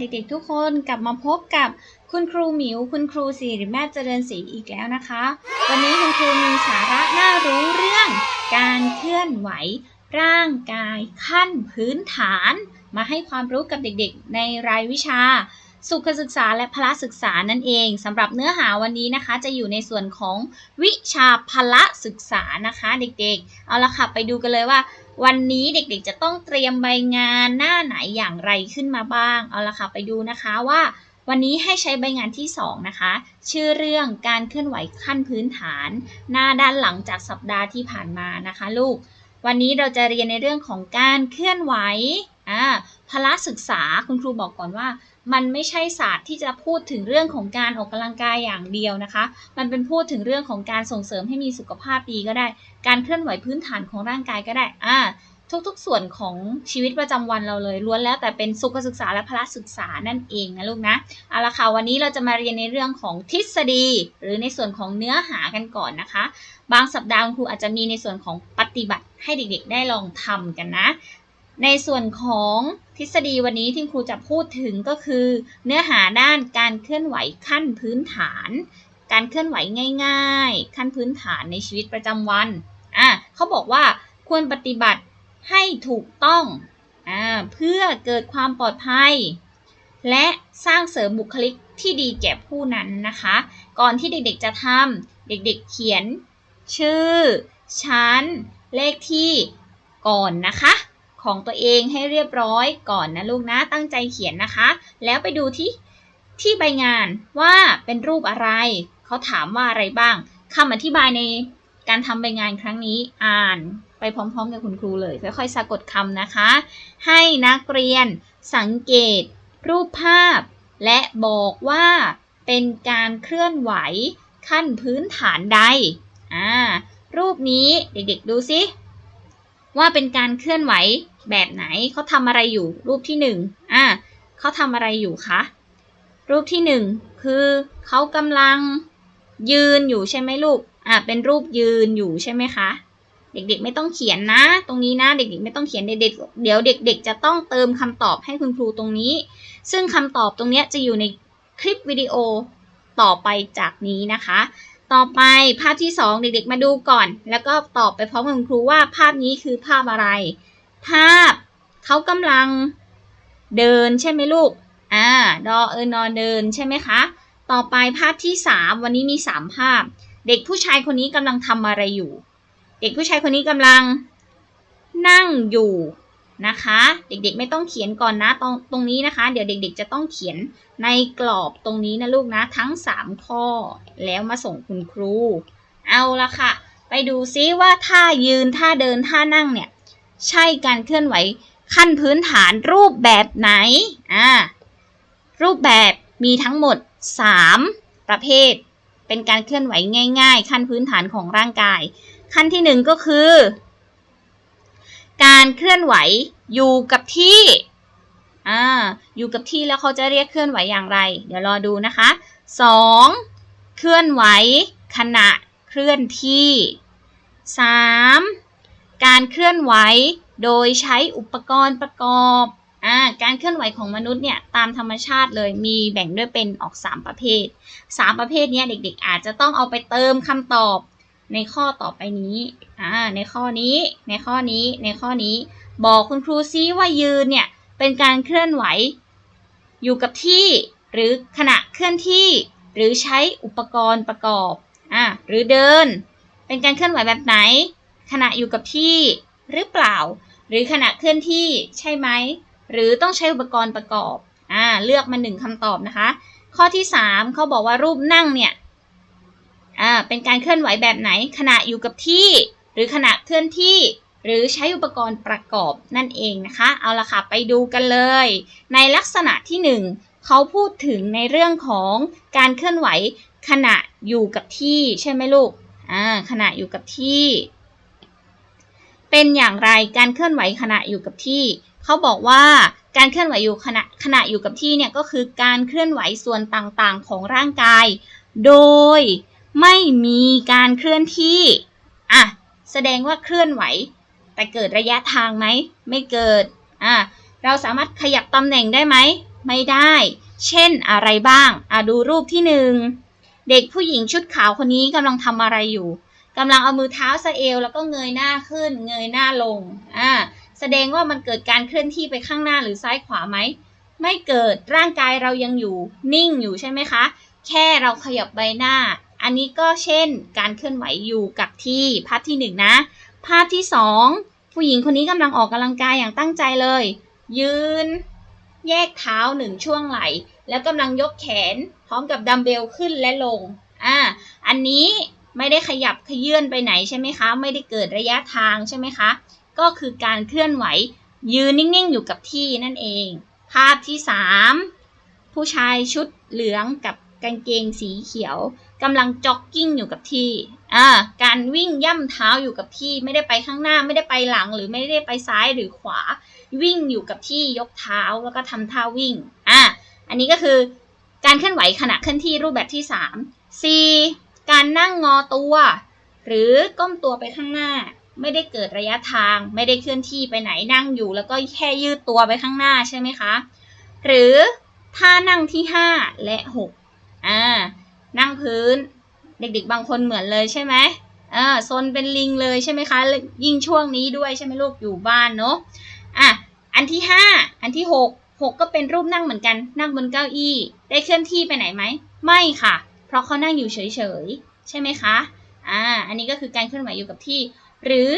เด็กๆทุกคนกลับมาพบกับคุณครูหมิว คุณครูสิริแม่เจริญศรีอีกแล้วนะคะ วันนี้คุณครูมีสาระน่ารู้เรื่อง การเคลื่อนไหว ร่างกายขั้นพื้นฐาน มาให้ความรู้กับเด็กๆ ในรายวิชา สุขศึกษาและพละศึกษานั่นเองสำหรับเนื้อหาวันนี้นะคะ จะอยู่ในส่วนของวิชาพละศึกษานะคะ เด็กๆ เอาละค่ะไปดูกันเลยว่า วันนี้เด็กๆจะต้องเตรียมใบงานหน้าไหนอย่างไรขึ้นมาบ้าง เอาละค่ะไปดูนะคะว่า วันนี้ให้ใช้ใบงานที่ 2 นะคะ ชื่อเรื่องการเคลื่อนไหวขั้นพื้นฐาน หน้าด้านหลังจากสัปดาห์ที่ผ่านมานะคะ ลูก วันนี้เราจะเรียนในเรื่องของการเคลื่อนไหวอ่าพละศึกษาคุณครูบอกก่อนว่า มันไม่ใช่ศาสตร์ที่จะพูดถึงเรื่องของการออกกำลังกายอย่างเดียวนะคะ มันเป็นพูดถึงเรื่องของการส่งเสริมให้มีสุขภาพดีก็ได้ การเคลื่อนไหวพื้นฐานของร่างกายก็ได้อ่าทุกๆ ส่วนของชีวิตประจำวันเราเลยล้วนแล้วแต่เป็นสุขศึกษาและพละศึกษานั่นเองนะลูกนะเอาละค่ะวันนี้เราจะมาเรียนในเรื่องของทฤษฎี หรือในส่วนของเนื้อหากันก่อนนะคะ บางสัปดาห์คุณครูอาจจะมีในส่วนของปฏิบัติให้เด็กๆ ได้ลองทำกันนะ ในส่วนของทฤษฎีวันนี้ที่ครูจะพูดถึงก็คือ เนื้อหาด้านการเคลื่อนไหวขั้นพื้นฐาน การเคลื่อนไหวง่าย ๆ ขั้นพื้นฐานในชีวิตประจำวันอะเขาบอกว่าควรปฏิบัติให้ถูกต้องอ่าเพื่อเกิดความปลอดภัย และสร้างเสริมบุคลิกที่ดีแก่ผู้นั้นนะคะ ก่อนที่เด็กๆจะทำเด็กๆเขียน ชื่อ ชั้น เลขที่ก่อนนะคะ ของตัวเองให้เรียบร้อยก่อนนะลูกนะ ตั้งใจเขียนนะคะ แล้วไปดูที่ที่ใบงานว่าเป็นรูปอะไร เขาถามว่าอะไรบ้างคำอธิบายในการทำใบงานครั้งนี้อ่านไปพร้อมๆกับคุณครูเลย ค่อยๆ สะกดคำนะคะ ให้นักเรียนสังเกต รูปภาพ และบอกว่าเป็นการเคลื่อนไหวขั้นพื้นฐานใดอ่ารูปนี้เด็กๆดูสิว่าเป็นการเคลื่อนไหว แบบไหนเขาทำอะไรอยู่ รูปที่หนึ่งอ่าเขาทำอะไรอยู่คะรูปที่หนึ่งคือเขากำลังยืนอยู่ใช่ไหมลูกอ่าเป็นรูปยืนอยู่ใช่ไหมคะเด็กๆ ไม่ต้องเขียนนะ ตรงนี้นะ เด็กๆ ไม่ต้องเขียนเด็กๆเดี๋ยวเด็ก ๆ จะต้องเติมคำตอบให้คุณครูตรงนี้ ซึ่งคำตอบตรงนี้จะอยู่ในคลิปวิดีโอต่อไปจากนี้นะคะ ต่อไปภาพที่สองเด็กๆ มาดูก่อน แล้วก็ตอบไปพร้อมกับคุณครูว่าภาพนี้คือภาพอะไร ภาพเขากำลังเดินใช่ไหมลูก อ่า ดอเออนอเดินใช่ไหมคะ ต่อไปภาพที่สามวันนี้มีสามภาพ เด็กผู้ชายคนนี้กำลังทำอะไรอยู่ เด็กผู้ชายคนนี้กำลังนั่งอยู่นะคะ เด็กๆไม่ต้องเขียนก่อนนะตรงตรงนี้นะคะ เดี๋ยวเด็ก ๆ จะต้องเขียนในกรอบตรงนี้นะลูกนะ ทั้ง 3 ข้อแล้วมาส่งคุณครู เอาละค่ะ ไปดูซิว่าท่ายืนท่าเดินท่านั่งเนี่ย ใช่การเคลื่อนไหวขั้นพื้นฐานรูปแบบไหนอ่ารูปแบบมีทั้งหมด 3 ประเภท เป็นการเคลื่อนไหวง่าย ๆ ขั้นพื้นฐานของร่างกาย ขั้นที่หนึ่งก็คือ การเคลื่อนไหวอยู่กับที่อ่าอยู่กับที่แล้วเขาจะเรียกเคลื่อนไหวอย่างไร เดี๋ยวรอดูนะคะ 2. เคลื่อนไหวขณะเคลื่อนที่ 3. การเคลื่อนไหวโดยใช้อุปกรณ์ประกอบอ่าการเคลื่อนไหวของมนุษย์เนี่ยตามธรรมชาติเลยมีแบ่งด้วยเป็นออก 3 ประเภท 3 ประเภทนี้เด็กๆ อาจจะต้องเอาไปเติมคำตอบในข้อต่อไปนี้อ่าในข้อนี้ ในข้อนี้ ในข้อนี้ บอกคุณครูซิว่ายืนเนี่ยเป็นการเคลื่อนไหว อยู่กับที่ หรือขณะเคลื่อนที่ หรือใช้อุปกรณ์ประกอบอ่าหรือเดิน เป็นการเคลื่อนไหวแบบไหน ขณะอยู่กับที่หรือเปล่า หรือขณะเคลื่อนที่ใช่ไหม หรือต้องใช้อุปกรณ์ประกอบอ่าเลือกมาหนึ่งคำตอบนะคะ ข้อที่ 3เขาบอกว่ารูปนั่งเนี่ยอ่าเป็นการเคลื่อนไหวแบบไหน ขณะอยู่กับที่ หรือขณะเคลื่อนที่ หรือใช้อุปกรณ์ประกอบนั่นเองนะคะ เอาละค่ะไปดูกันเลย ในลักษณะที่ 1เขาพูดถึงในเรื่องของการเคลื่อนไหวขณะอยู่กับที่ใช่ไหมลูกอ่าขณะอยู่กับที่ เป็นอย่างไรการเคลื่อนไหวขณะอยู่กับที่ เขาบอกว่าการเคลื่อนไหวอยู่ขณะขณะอยู่กับที่เนี่ยก็คือการเคลื่อนไหวส่วนต่างๆของร่างกาย โดยไม่มีการเคลื่อนที่อะแสดงว่าเคลื่อนไหว แต่เกิดระยะทางไหมไม่เกิดอะเราสามารถขยับตำแหน่งได้ไหมไม่ได้ เช่นอะไรบ้างอะดูรูปที่หนึ่งเด็กผู้หญิงชุดขาวคนนี้กำลังทำอะไรอยู่ กำลังเอามือเท้าสะเอวแล้วก็เงยหน้าขึ้น เงยหน้าลงอ่าแสดงว่ามันเกิดการเคลื่อนที่ไปข้างหน้าหรือซ้ายขวาไหมไม่เกิดร่างกายเรายังอยู่นิ่งอยู่ใช่ไหมคะ แค่เราขยับใบหน้า อันนี้ก็เช่นการเคลื่อนไหวอยู่กับที่ภาพที่หนึ่งนะ ภาพที่สองผู้หญิงคนนี้กำลังออกกำลังกายอย่างตั้งใจเลย ยืน แยกเท้าหนึ่งช่วงไหล่แล้วกำลังยกแขน พร้อมกับดัมเบลขึ้นและลงอ่าอันนี้ ไม่ได้ขยับขยื่นไปไหนใช่ไหมคะ ไม่ได้เกิดระยะทางใช่ไหมคะ ก็คือการเคลื่อนไหวยืนนิ่งๆอยู่กับที่นั่นเอง ภาพที่สามผู้ชายชุดเหลืองกับกางเกงสีเขียวกำลังจ็อกกิ้งอยู่กับที่อ่าการวิ่งย่ำเท้าอยู่กับที่ไม่ได้ไปข้างหน้าไม่ได้ไปหลัง หรือไม่ได้ไปซ้ายหรือขวา วิ่งอยู่กับที่ยกเท้าแล้วก็ทำท่าวิ่งอ่าอันนี้ก็คือการเคลื่อนไหวขณะเคลื่อนที่รูปแบบที่ 3 4. การนั่งงอตัว หรือก้มตัวไปข้างหน้า ไม่ได้เกิดระยะทาง ไม่ได้เคลื่อนที่ไปไหนนั่งอยู่ แล้วก็แค่ยืดตัวไปข้างหน้าใช่ไหมคะ หรือท่านั่งที่ 5 และ6อ่านั่งพื้น เด็กๆ บางคนเหมือนเลยใช่ไหมอ่าโซนเป็นลิงเลยใช่ไหมคะ ยิ่งช่วงนี้ด้วยใช่ไหมลูกอยู่บ้านเนาะอะอันที่ 5 อันที่ 6 6 ก็เป็นรูปนั่งเหมือนกัน นั่งบนเก้าอี้ ได้เคลื่อนที่ไปไหนไหม ไม่ค่ะ เพราะเขานั่งอยู่เฉยๆ ใช่ไหมคะ อ่า อันนี้ก็คือการเคลื่อนไหวอยู่กับที่ หรือ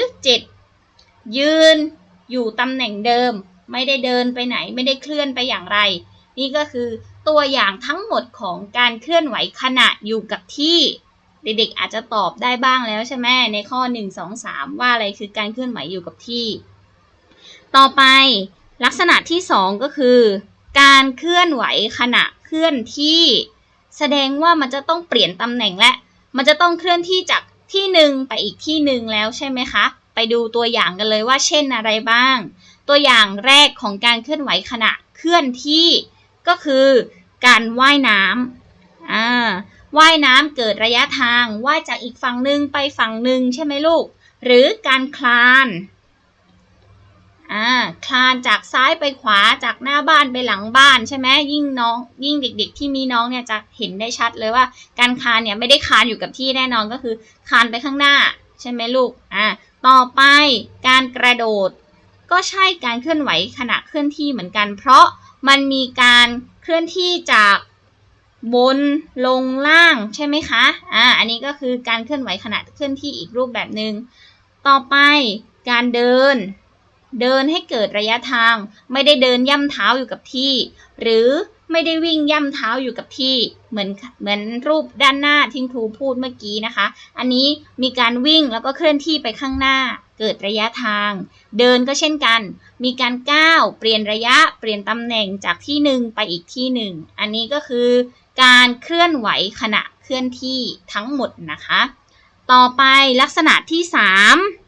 7 ยืนอยู่ตำแหน่งเดิม ไม่ได้เดินไปไหน ไม่ได้เคลื่อนไปอย่างไร นี่ก็คือตัวอย่างทั้งหมดของการเคลื่อนไหวขณะอยู่กับที่ เด็กๆอาจจะตอบได้บ้างแล้วใช่ไหมในข้อ 1 2 3 ว่าอะไรคือการเคลื่อนไหวอยู่กับที่ ต่อไปลักษณะที่ 2 ก็คือ การเคลื่อนไหวขณะเคลื่อนที่ แสดงว่ามันจะต้องเปลี่ยนตำแหน่งและ มันจะต้องเคลื่อนที่จากที่หนึ่งไปอีกที่หนึ่งแล้วใช่ไหมคะ ไปดูตัวอย่างกันเลยว่าเช่นอะไรบ้าง ตัวอย่างแรกของการเคลื่อนไหวขณะเคลื่อนที่ ก็คือการว่ายน้ำอ่าว่ายน้ำเกิดระยะทางว่ายจากอีกฝั่งหนึ่งไปฝั่งหนึ่งใช่ไหมลูก หรือการคลาน อ่าคลานจากซ้ายไปขวาจากหน้าบ้านไปหลังบ้านใช่ไหมยิ่งน้องยิ่งเด็ก ๆ ที่มีน้องเนี่ยจะเห็นได้ชัดเลยว่า การคลานเนี่ยไม่ได้คลานอยู่กับที่แน่นอนก็คือคลานไปข้างหน้าใช่ไหมลูกอ่าต่อไปการกระโดด ก็ใช่การเคลื่อนไหวขณะเคลื่อนที่เหมือนกัน เพราะมันมีการเคลื่อนที่จากบนลงล่างใช่ไหมคะอ่าอันนี้ก็คือการเคลื่อนไหวขณะเคลื่อนที่อีกรูปแบบหนึง่งต่อไปการเดิน เดินให้เกิดระยะทาง ไม่ได้เดินย่ำเท้าอยู่กับที่ หรือไม่ได้วิ่งย่ำเท้าอยู่กับที่ เหมือนเหมือนรูปด้านหน้าที่ครูพูดเมื่อกี้นะคะ อันนี้มีการวิ่งแล้วก็เคลื่อนที่ไปข้างหน้า เกิดระยะทาง เดินก็เช่นกัน มีการก้าวเปลี่ยนระยะเปลี่ยนตำแหน่งจากที่หนึ่งไปอีกที่หนึ่งอันนี้ก็คือการเคลื่อนไหวขณะเคลื่อนที่ทั้งหมดนะคะ ต่อไปลักษณะที่ 3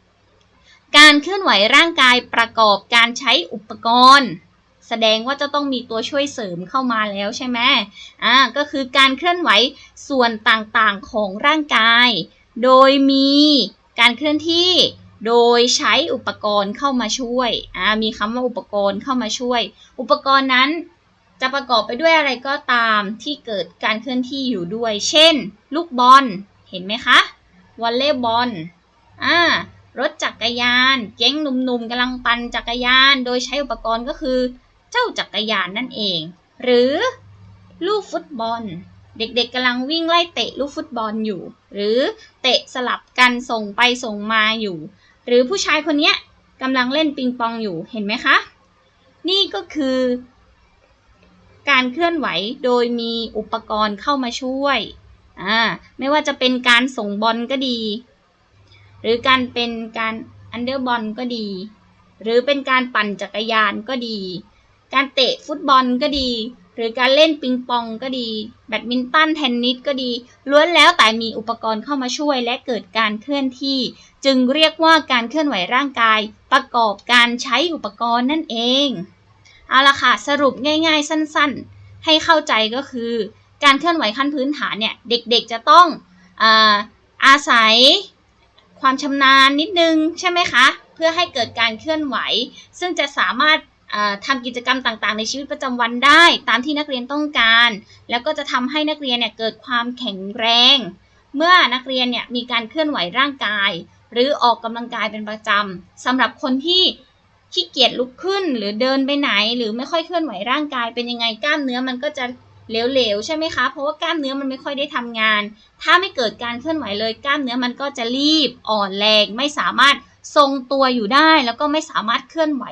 การเคลื่อนไหวร่างกายประกอบการใช้อุปกรณ์ แสดงว่าจะต้องมีตัวช่วยเสริมเข้ามาแล้วใช่ไหมอ่าก็คือการเคลื่อนไหวส่วนต่างๆของร่างกาย โดยมีการเคลื่อนที่โดยใช้อุปกรณ์เข้ามาช่วย อ่า มีคำว่าอุปกรณ์เข้ามาช่วย อุปกรณ์นั้นจะประกอบไปด้วยอะไรก็ตามที่เกิดการเคลื่อนที่อยู่ด้วย เช่น ลูกบอล เห็นไหมคะ วอลเลย์บอล อ่า รถจักรยานเก๊งหนุ่มๆกำลังปั่นจักรยาน โดยใช้อุปกรณ์ก็คือ เจ้าจักรยานนั่นเอง หรือลูกฟุตบอล เด็กๆกำลังวิ่งไล่เตะลูกฟุตบอลอยู่ หรือเตะสลับกันส่งไปส่งมาอยู่ หรือผู้ชายคนนี้กำลังเล่นปิงปองอยู่เห็นไหมคะ นี่ก็คือ การเคลื่อนไหวโดยมีอุปกรณ์เข้ามาช่วยอ่าไม่ว่าจะเป็นการส่งบอลก็ดี หรือการเป็นการอันเดอร์บอลก็ดี หรือเป็นการปั่นจักรยานก็ดี การเตะฟุตบอลก็ดี หรือการเล่นปิงปองก็ดี แบดมินตันเทนนิสก็ดี ล้วนแล้วแต่มีอุปกรณ์เข้ามาช่วยและเกิดการเคลื่อนที่ จึงเรียกว่าการเคลื่อนไหวร่างกาย ประกอบการใช้อุปกรณ์นั่นเอง เอาละค่ะสรุปง่าย ๆ สั้นๆ ให้เข้าใจก็คือ การเคลื่อนไหวขั้นพื้นฐานเนี่ยเด็กๆจะต้องอาอาศัย ความชำนาญนิดนึงใช่ไหมคะ เพื่อให้เกิดการเคลื่อนไหว ซึ่งจะสามารถอ่าทำกิจกรรมต่างๆ ในชีวิตประจำวันได้ ตามที่นักเรียนต้องการ แล้วก็จะทำให้นักเรียนเนี่ยเกิดความแข็งแรง เมื่อนักเรียนเนี่ยมีการเคลื่อนไหวร่างกาย หรือออกกำลังกายเป็นประจำสำหรับคนที่ขี้เกียจลุกขึ้นหรือเดินไปไหน หรือไม่ค่อยเคลื่อนไหวร่างกายเป็นยังไงกล้ามเนื้อมันก็จะ เหลวๆใช่ไหมคะเพราะว่ากล้ามเนื้อมันไม่ค่อยได้ทำงาน ถ้าไม่เกิดการเคลื่อนไหวเลยกล้ามเนื้อมันก็จะรีบอ่อนแรงไม่สามารถทรงตัวอยู่ได้ แล้วก็ไม่สามารถเคลื่อนไหว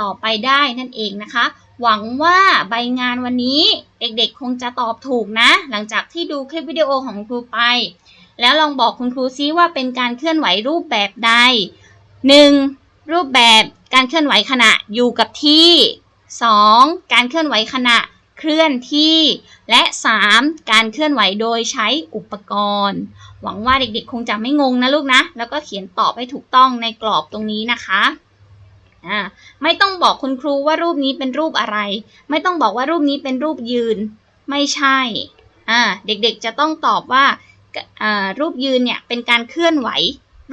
ต่อไปได้นั่นเองนะคะ หวังว่าใบงานวันนี้เด็กๆ คงจะตอบถูกนะ หลังจากที่ดูคลิปวิดีโอของครูไป แล้วลองบอกคุณครูซิว่าเป็นการเคลื่อนไหวรูปแบบใด 1. รูปแบบการเคลื่อนไหวขณะอยู่กับที่ 2. การเคลื่อนไหวขณะ เคลื่อนที่ และ 3. การเคลื่อนไหวโดยใช้อุปกรณ์ หวังว่าเด็กๆ คงจะไม่งงนะลูกนะ แล้วก็เขียนตอบให้ถูกต้องในกรอบตรงนี้นะคะอ่าไม่ต้องบอกคุณครูว่ารูปนี้เป็นรูปอะไร ไม่ต้องบอกว่ารูปนี้เป็นรูปยืน ไม่ใช่อ่าเด็กๆจะต้องตอบว่าอ่ารูปยืนเนี่ยเป็นการเคลื่อนไหว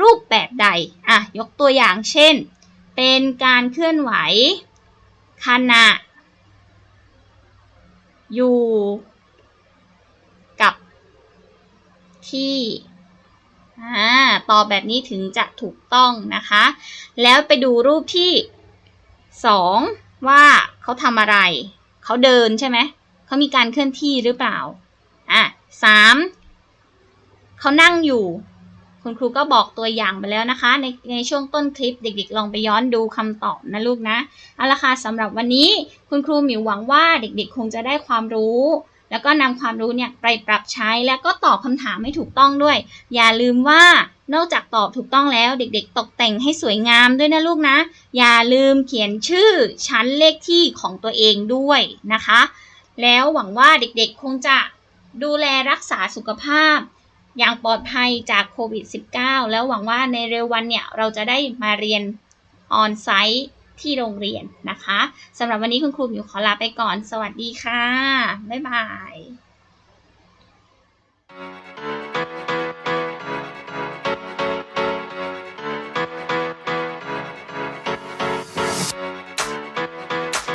รูปแบบใดอะยกตัวอย่างเช่น เป็นการเคลื่อนไหวขณะ อยู่กับที่อ่าตอบแบบนี้ถึงจะถูกต้องนะคะ แล้วไปดูรูปที่สองว่าเขาทำอะไร เขาเดินใช่ไหม เขามีการเคลื่อนที่หรือเปล่า อะสามเขานั่งอยู่ คุณครูก็บอกตัวอย่างไปแล้วนะคะ ในในช่วงต้นคลิปเด็ก ๆ ลองไปย้อนดูคำตอบนะลูกนะเอาละค่ะสำหรับวันนี้คุณครูหมิวหวังว่าเด็กๆ คงจะได้ความรู้ แล้วก็นำความรู้เนี่ยไปปรับใช้แล้วก็ตอบคำถามให้ถูกต้องด้วย อย่าลืมว่านอกจากตอบถูกต้องแล้วเด็กๆ ตกแต่งให้สวยงามด้วยนะลูกนะ อย่าลืมเขียนชื่อชั้นเลขที่ของตัวเองด้วยนะคะ แล้วหวังว่าเด็กๆ คงจะดูแลรักษาสุขภาพ อย่างปลอดภัยจากโควิด -19 แล้วหวังว่าในเร็ววันเนี่ย เราจะได้มาเรียนออนไซต์ที่โรงเรียนนะคะสำหรับวันนี้คุณครูหมิวขอลาไปก่อน สวัสดีค่ะ บ๊ายบาย